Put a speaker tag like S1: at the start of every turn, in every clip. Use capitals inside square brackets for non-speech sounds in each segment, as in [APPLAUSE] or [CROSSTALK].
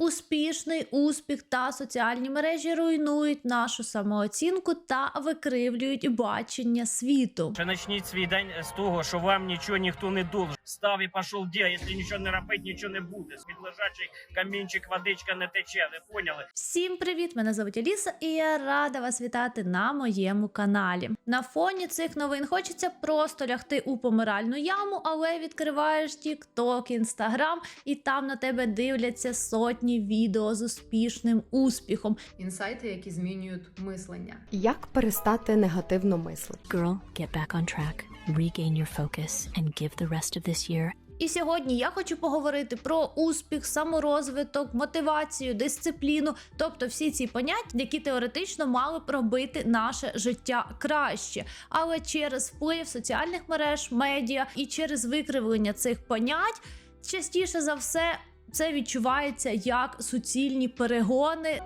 S1: Успішний успіх та соціальні мережі руйнують нашу самооцінку та викривлюють бачення світу.
S2: Ще почніть свій день з того, що вам нічого ніхто не должен. Став і пішов де, якщо нічого не робити, нічого не буде. З-під лежачий камінчик, водичка не тече. Ви поняли?
S1: Всім привіт! Мене звуть Аліса, і я рада вас вітати на моєму каналі. На фоні цих новин хочеться просто лягти у помиральну яму, але відкриваєш TikTok, Instagram, і там на тебе дивляться сотні відео з успішним успіхом.
S3: інсайти, які змінюють мислення.
S4: Як перестати негативно мислити?
S5: Girl, get back on track, regain your focus, and give the rest of this year
S1: І сьогодні я хочу поговорити про успіх, саморозвиток, мотивацію, дисципліну, тобто всі ці поняття, які теоретично мали б робити наше життя краще. Але через вплив соціальних мереж, медіа і через викривлення цих понять, частіше за все, це відчувається як суцільні перегони.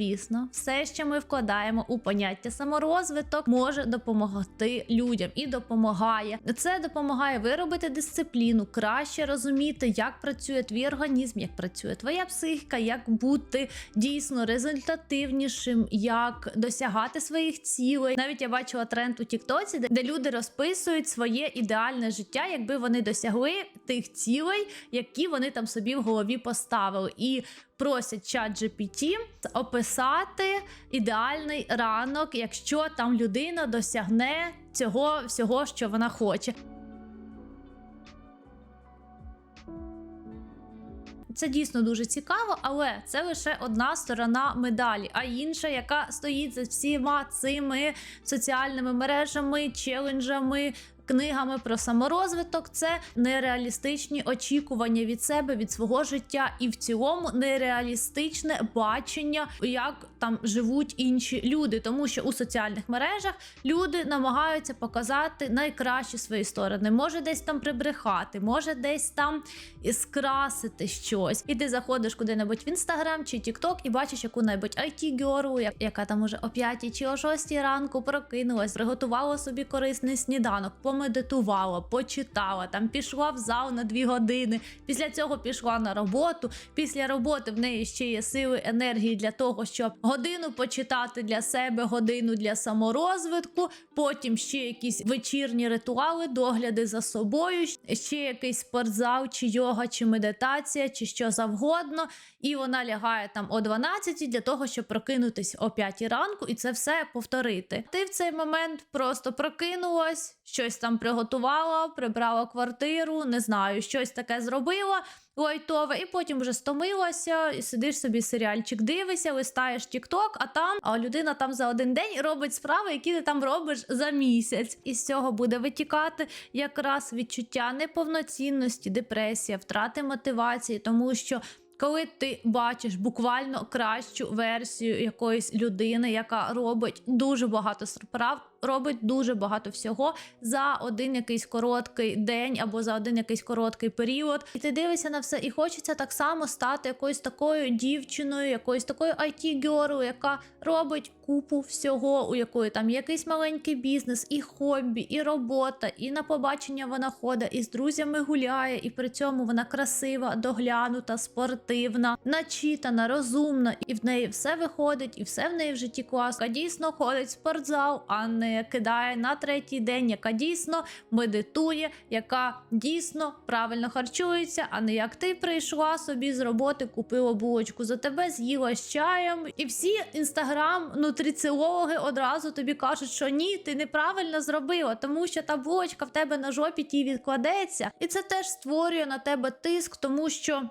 S1: Звісно, все, що ми вкладаємо у поняття саморозвиток, може допомогти людям і допомагає. Це допомагає виробити дисципліну, краще розуміти, як працює твій організм, як працює твоя психіка, як бути дійсно результативнішим, як досягати своїх цілей. Навіть я бачила тренд у Тіктоці, де, люди розписують своє ідеальне життя, якби вони досягли тих цілей, які вони там собі в голові поставили. І просять чат GPT описати ідеальний ранок, якщо там людина досягне цього всього, що вона хоче. Це дійсно дуже цікаво, але це лише одна сторона медалі, а інша, яка стоїть за всіма цими соціальними мережами, челенджами. Книгами про саморозвиток це нереалістичні очікування від себе, від свого життя, і в цілому нереалістичне бачення, як там живуть інші люди. Тому що у соціальних мережах люди намагаються показати найкращі свої сторони. Може десь там прибрехати, може десь там скрасити щось. І ти заходиш куди-небудь в інстаграм чи Тікток і бачиш яку-небудь it геру яка там уже о 5 чи о 6 ранку прокинулась, приготувала собі корисний сніданок, помедитувала, почитала, там пішла в зал на 2 години. Після цього пішла на роботу. Після роботи в неї ще є сили енергії для того, щоб годину почитати для себе, годину для саморозвитку, потім ще якісь вечірні ритуали, догляди за собою, ще якийсь спортзал, чи йога, чи медитація, чи що завгодно. І вона лягає там о 12 для того, щоб прокинутись о 5 ранку, і це все повторити. Ти в цей момент просто прокинулась, щось там приготувала, прибрала квартиру, не знаю, щось таке зробила. Лайтове, і потім вже стомилася, і сидиш собі серіальчик, дивишся, листаєш Тікток, а там а людина там за один день робить справи, які ти там робиш за місяць. І з цього буде витікати якраз відчуття неповноцінності, депресія, втрати мотивації, тому що. Коли ти бачиш буквально кращу версію якоїсь людини, яка робить дуже багато справ, робить дуже багато всього за один якийсь короткий день або за один якийсь короткий період, і ти дивишся на все, і хочеться так само стати якоюсь такою дівчиною, якоюсь такою it герою яка робить купу всього, у якої там якийсь маленький бізнес, і хобі, і робота, і на побачення вона ходить, і з друзями гуляє, і при цьому вона красива, доглянута, спортивна, начитана, розумна, і в неї все виходить, і все в неї в житті класно. Дійсно ходить в спортзал, а не кидає на третій день, яка дійсно медитує, яка дійсно правильно харчується, а не як ти прийшла собі з роботи, купила булочку за тебе, з'їла з чаєм. І всі інстаграм нутриціологи одразу тобі кажуть, що ні, ти неправильно зробила, тому що та булочка в тебе на жопі ті відкладеться, і це теж створює на тебе тиск, тому що.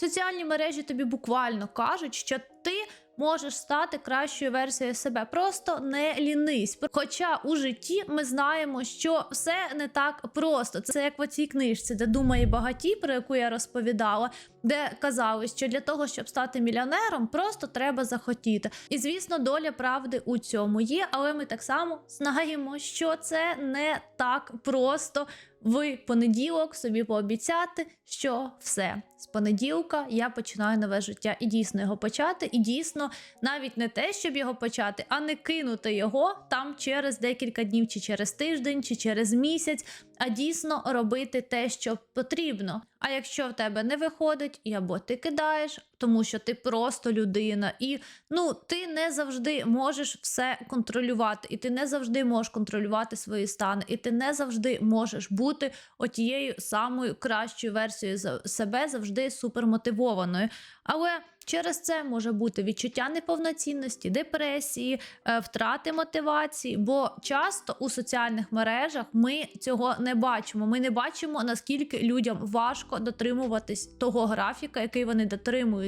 S1: Соціальні мережі тобі буквально кажуть, що ти можеш стати кращою версією себе. Просто не лінись. Хоча у житті ми знаємо, що все не так просто. Це як в цій книжці, де думає багаті, про яку я розповідала, де казали, що для того, щоб стати мільйонером, просто треба захотіти. І звісно, доля правди у цьому є, але ми так само знаємо, що це не так просто в понеділок собі пообіцяти, що все з понеділка я починаю нове життя, і дійсно його почати, і дійсно навіть не те, щоб його почати, а не кинути його там через декілька днів, чи через тиждень, чи через місяць, а дійсно робити те, що потрібно. А якщо в тебе не виходить, або ти кидаєш, тому що ти просто людина, і ну ти не завжди можеш все контролювати, і ти не завжди можеш контролювати свої стани, і ти не завжди можеш бути отією самою кращою версією себе, завжди супермотивованою. Але через це може бути відчуття неповноцінності, депресії, е, втрати мотивації. Бо часто у соціальних мережах ми цього не бачимо. Ми не бачимо наскільки людям важко дотримуватись того графіка, який вони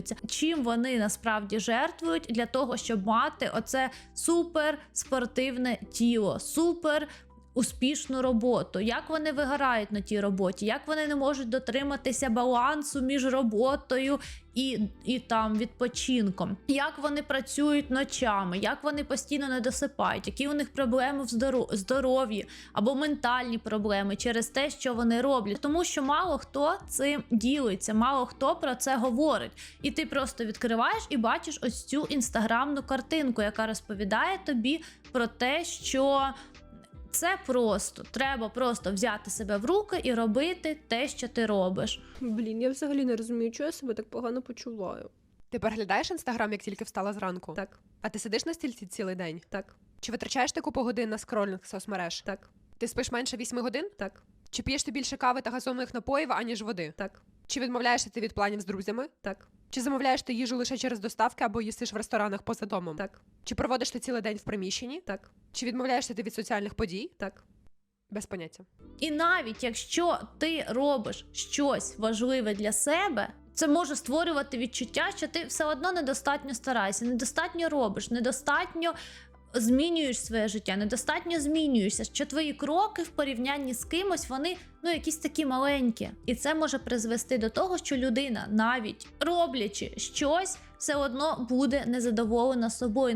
S1: дотримуються, чим вони насправді жертвують для того, щоб мати оце супер спортивне тіло, супер успішну роботу, як вони вигорають на тій роботі, як вони не можуть дотриматися балансу між роботою і, і там відпочинком, як вони працюють ночами, як вони постійно не досипають, які у них проблеми в здоров'ї або ментальні проблеми через те, що вони роблять. Тому що мало хто цим ділиться, мало хто про це говорить. І ти просто відкриваєш і бачиш ось цю інстаграмну картинку, яка розповідає тобі про те, що. Це просто треба просто взяти себе в руки і робити те, що ти робиш.
S6: Блін, я взагалі не розумію, чого я себе так погано почуваю.
S7: Ти переглядаєш інстаграм, як тільки встала зранку?
S6: Так,
S7: А ти сидиш на стільці цілий день?
S6: так,
S7: Чи витрачаєш ти купу годин на скролінг соцмереж?
S6: так,
S7: Ти спиш менше 8 годин?
S6: так,
S7: Чи п'єш ти більше кави та газованих напоїв, аніж води?
S6: так,
S7: Чи відмовляєшся ти від планів з друзями?
S6: так,
S7: Чи замовляєш ти їжу лише через доставки або їстиш в ресторанах поза домом?
S6: так,
S7: Чи проводиш ти цілий день в приміщенні?
S6: так,
S7: Чи відмовляєшся ти від соціальних подій?
S6: так.
S7: Без поняття.
S1: І навіть якщо ти робиш щось важливе для себе, це може створювати відчуття, що ти все одно недостатньо стараєшся, недостатньо робиш, недостатньо змінюєш своє життя, недостатньо змінюєшся. Що твої кроки в порівнянні з кимось, вони ну якісь такі маленькі. І це може призвести до того, що людина, навіть роблячи щось, все одно буде незадоволена собою.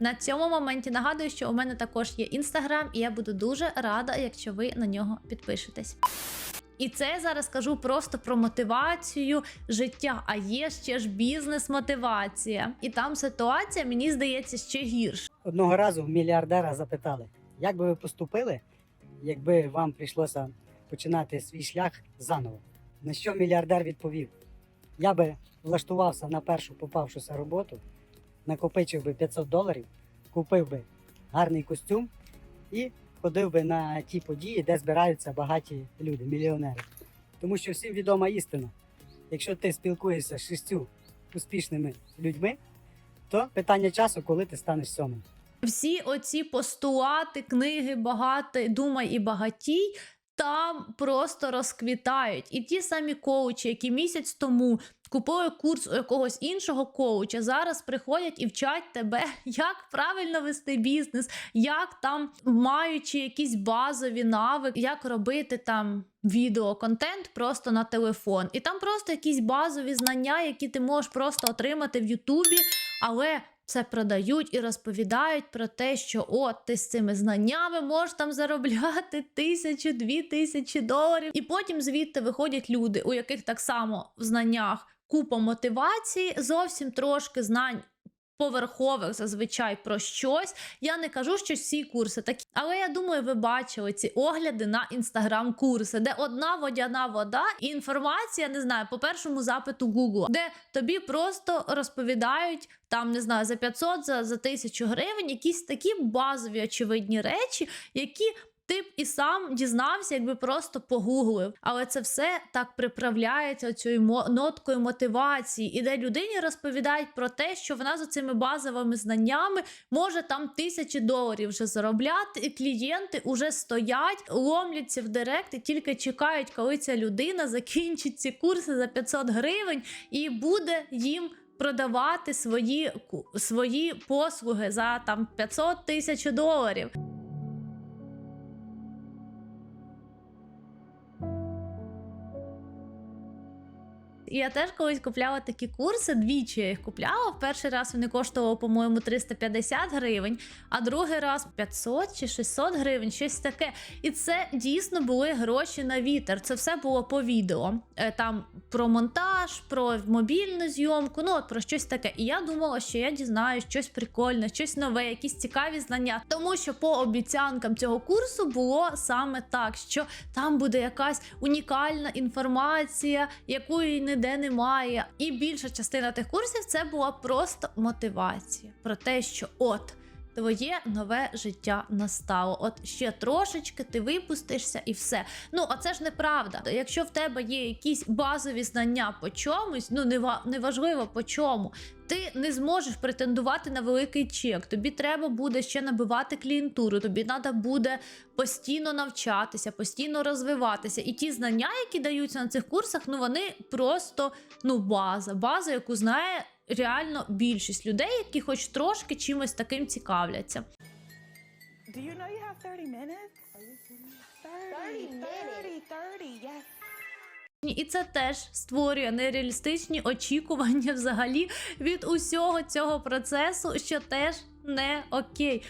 S1: На цьому моменті нагадую, що у мене також є інстаграм, і я буду дуже рада, якщо ви на нього підпишетесь. І це я зараз кажу просто про мотивацію життя, а є ще ж бізнес-мотивація. І там ситуація, мені здається, ще гірша.
S8: Одного разу в мільярдера запитали, як би ви поступили, якби вам прийшлося починати свій шлях заново. На що мільярдер відповів: я би влаштувався на першу попавшуся роботу, накопичив би 500 доларів, купив би гарний костюм і ходив би на ті події, де збираються багаті люди, мільйонери. Тому що всім відома істина: якщо ти спілкуєшся з шістю успішними людьми, то питання часу, коли ти станеш сьомим.
S1: Всі оці постулати, книги багати, думай і багатій. Там просто розквітають. І ті самі коучі, які місяць тому купили курс у якогось іншого коуча, зараз приходять і вчать тебе, [LAUGHS] як правильно вести бізнес, як там, маючи якісь базові навики, як робити там відеоконтент просто на телефон. І там просто якісь базові знання, які ти можеш просто отримати в Ютубі, але це продають і розповідають про те, що от ти з цими знаннями можеш там заробляти [LAUGHS] тисячу, дві тисячі доларів. І потім звідти виходять люди, у яких так само в знаннях купа мотивації, зовсім трошки знань. Поверхових зазвичай про щось. Я не кажу, що всі курси такі, але я думаю, ви бачили ці огляди на інстаграм-курси, де одна водяна вода і інформація, не знаю, по першому запиту Google, де тобі просто розповідають там, не знаю, за 500, за, за 1000 гривень якісь такі базові очевидні речі, які ти б і сам дізнався, якби просто погуглив. Але це все так приправляється цією ноткою мотивації, і де людині розповідають про те, що вона за цими базовими знаннями може там тисячі доларів вже заробляти, і клієнти вже стоять, ломляться в директ і тільки чекають, коли ця людина закінчить ці курси за 500 гривень і буде їм. Продавати свої, свої послуги за там 500 тисяч доларів. Я теж колись купляла такі курси, двічі я їх купляла. В перший раз вони коштували, по-моєму, 350 гривень, а другий раз 500 чи 600 гривень, щось таке. І це дійсно були гроші на вітер. Це все було по відео. Е, Там про монтаж, про мобільну зйомку, ну от про щось таке. І я думала, що я дізнаю щось прикольне, щось нове, якісь цікаві знання. Тому що по обіцянкам цього курсу було саме так, що там буде якась унікальна інформація, якої ніде немає. І більша частина тих курсів це була просто мотивація про те, що от. Твоє нове життя настало. От ще трошечки ти випустишся і все. Ну, а це ж неправда. Якщо в тебе є якісь базові знання по чомусь, ну нева- неважливо по чому, ти не зможеш претендувати на великий чек. Тобі треба буде ще набивати клієнтуру, тобі треба буде постійно навчатися, постійно розвиватися. І ті знання, які даються на цих курсах, ну вони просто ну база, база, яку знає реально більшість людей, які хоч трошки чимось таким цікавляться.
S9: Do you know you have 30 minutes? Are you kidding? 30, 30, 30, 30, yes.
S1: І це теж створює нереалістичні очікування взагалі від усього цього процесу, що теж не окей.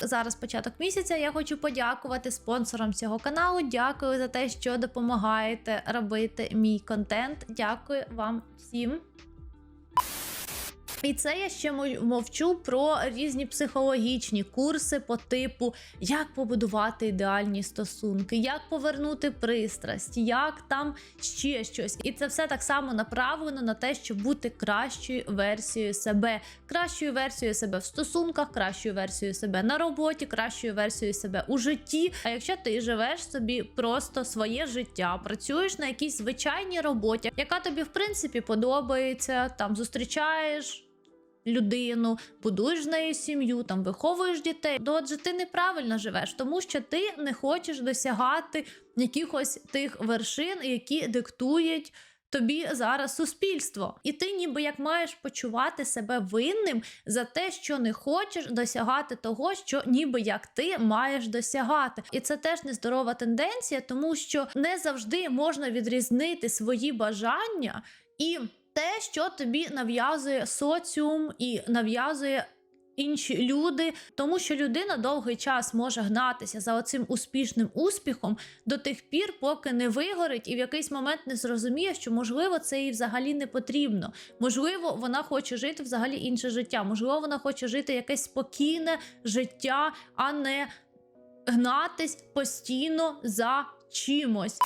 S1: Зараз початок місяця. Я хочу подякувати спонсорам цього каналу. Дякую за те, що допомагаєте робити мій контент. Дякую вам всім. І це я ще мовчу про різні психологічні курси по типу, як побудувати ідеальні стосунки, як повернути пристрасть, як там ще щось. І це все так само направлено на те, щоб бути кращою версією себе, кращою версією себе в стосунках, кращою версією себе на роботі, кращою версією себе у житті. А якщо ти живеш собі просто своє життя, працюєш на якійсь звичайній роботі, яка тобі в принципі подобається, там зустрічаєш людину, будуєш з нею сім'ю, там виховуєш дітей, то отже ти неправильно живеш, тому що ти не хочеш досягати якихось тих вершин, які диктують. Тобі зараз суспільство, і ти ніби як маєш почувати себе винним за те, що не хочеш досягати того, що ніби як ти маєш досягати. І це теж нездорова тенденція, тому що не завжди можна відрізнити свої бажання і те, що тобі нав'язує соціум і нав'язує. Інші люди, тому що людина довгий час може гнатися за оцим успішним успіхом до тих пір, поки не вигорить, і в якийсь момент не зрозуміє, що можливо це їй взагалі не потрібно. Можливо, вона хоче жити взагалі інше життя. Можливо, вона хоче жити якесь спокійне життя, а не гнатись постійно за чимось.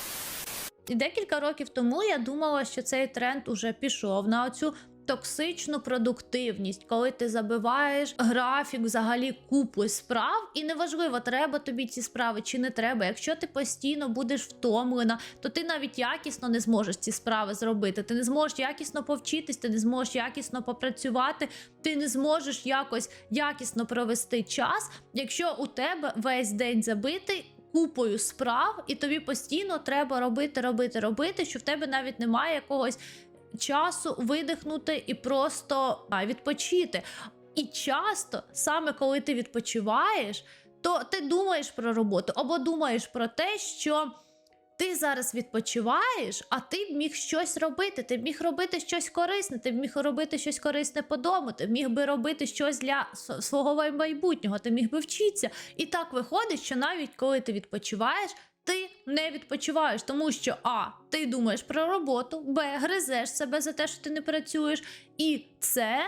S1: І декілька років тому я думала, що цей тренд уже пішов на оцю токсичну продуктивність, коли ти забиваєш графік взагалі купою справ, і неважливо, треба тобі ці справи чи не треба. Якщо ти постійно будеш втомлена, то ти навіть якісно не зможеш ці справи зробити. Ти не зможеш якісно повчитись, ти не зможеш якісно попрацювати, ти не зможеш якось якісно провести час, якщо у тебе весь день забитий купою справ, і тобі постійно треба робити, робити, робити, що в тебе навіть немає якогось часу видихнути і просто відпочити. І часто, саме коли ти відпочиваєш, то ти думаєш про роботу або думаєш про те, що ти зараз відпочиваєш, а ти міг щось робити. Ти міг робити щось корисне, ти міг робити щось корисне по дому, ти міг би робити щось для свого майбутнього, ти міг би вчитися. І так виходить, що навіть коли ти відпочиваєш, ти не відпочиваєш, тому що А, ти думаєш про роботу, Б, гризеш себе за те, що ти не працюєш, і С,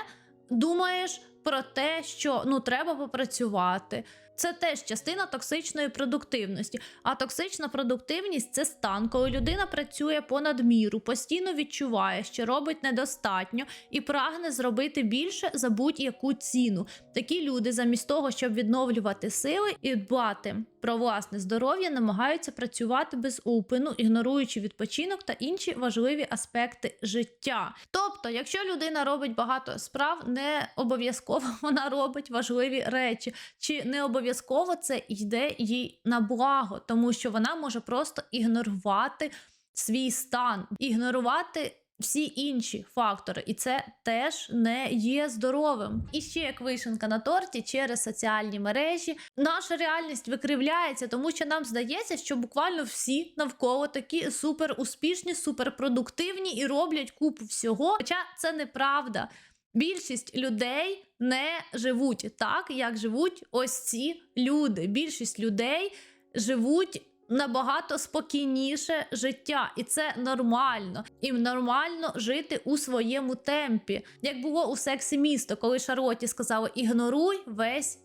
S1: думаєш про те, що ну треба попрацювати. Це теж частина токсичної продуктивності. А токсична продуктивність це стан, коли людина працює понад міру, постійно відчуває, що робить недостатньо і прагне зробити більше за будь-яку ціну. Такі люди, замість того, щоб відновлювати сили і дбати про власне здоров'я, намагаються працювати без упину, ігноруючи відпочинок та інші важливі аспекти життя. Тобто, якщо людина робить багато справ, не обов'язково [LAUGHS] вона робить важливі речі, чи не обов'язково це йде їй на благо, тому що вона може просто ігнорувати свій стан, ігнорувати всі інші фактори, і це теж не є здоровим. І ще як вишенка на торті через соціальні мережі наша реальність викривляється, тому що нам здається, що буквально всі навколо такі супер успішні, супер продуктивні і роблять купу всього. Хоча це неправда. Більшість людей не живуть так, як живуть ось ці люди. Більшість людей живуть набагато спокійніше життя, і це нормально. Їм нормально жити у своєму темпі. Як було у сексі місто, коли Шарлоті сказали: ігноруй весь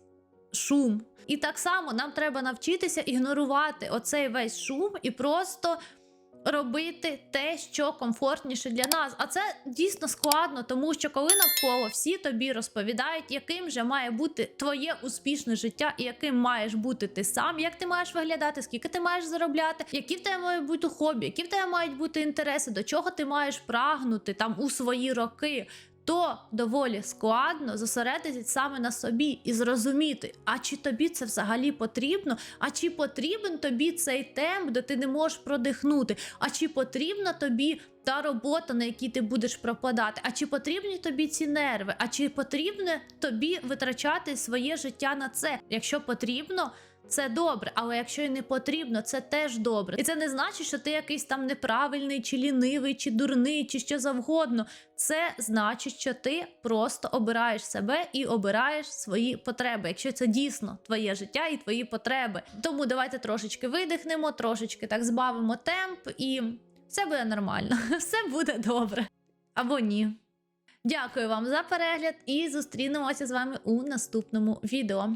S1: шум. І так само нам треба навчитися ігнорувати оцей весь шум і просто робити те, що комфортніше для нас. А це дійсно складно, тому що коли навколо всі тобі розповідають, яким же має бути твоє успішне життя, і яким маєш бути ти сам, як ти маєш виглядати, скільки ти маєш заробляти, які в тебе мають бути хобі, які в тебе мають бути інтереси, до чого ти маєш прагнути там у свої роки. То доволі складно зосередитися саме на собі і зрозуміти, а чи тобі це взагалі потрібно, а чи потрібен тобі цей темп, де ти не можеш продихнути, а чи потрібна тобі та робота, на якій ти будеш пропадати, а чи потрібні тобі ці нерви, а чи потрібно тобі витрачати своє життя на це? Якщо потрібно, це добре, але якщо і не потрібно, це теж добре. І це не значить, що ти якийсь там неправильний, чи лінивий, чи дурний, чи що завгодно. Це значить, що ти просто обираєш себе і обираєш свої потреби, якщо це дійсно твоє життя і твої потреби. Тому давайте трошечки видихнемо, трошечки так збавимо темп, і все буде нормально, [LAUGHS] все буде добре. Або ні. Дякую вам за перегляд і зустрінемося з вами у наступному відео.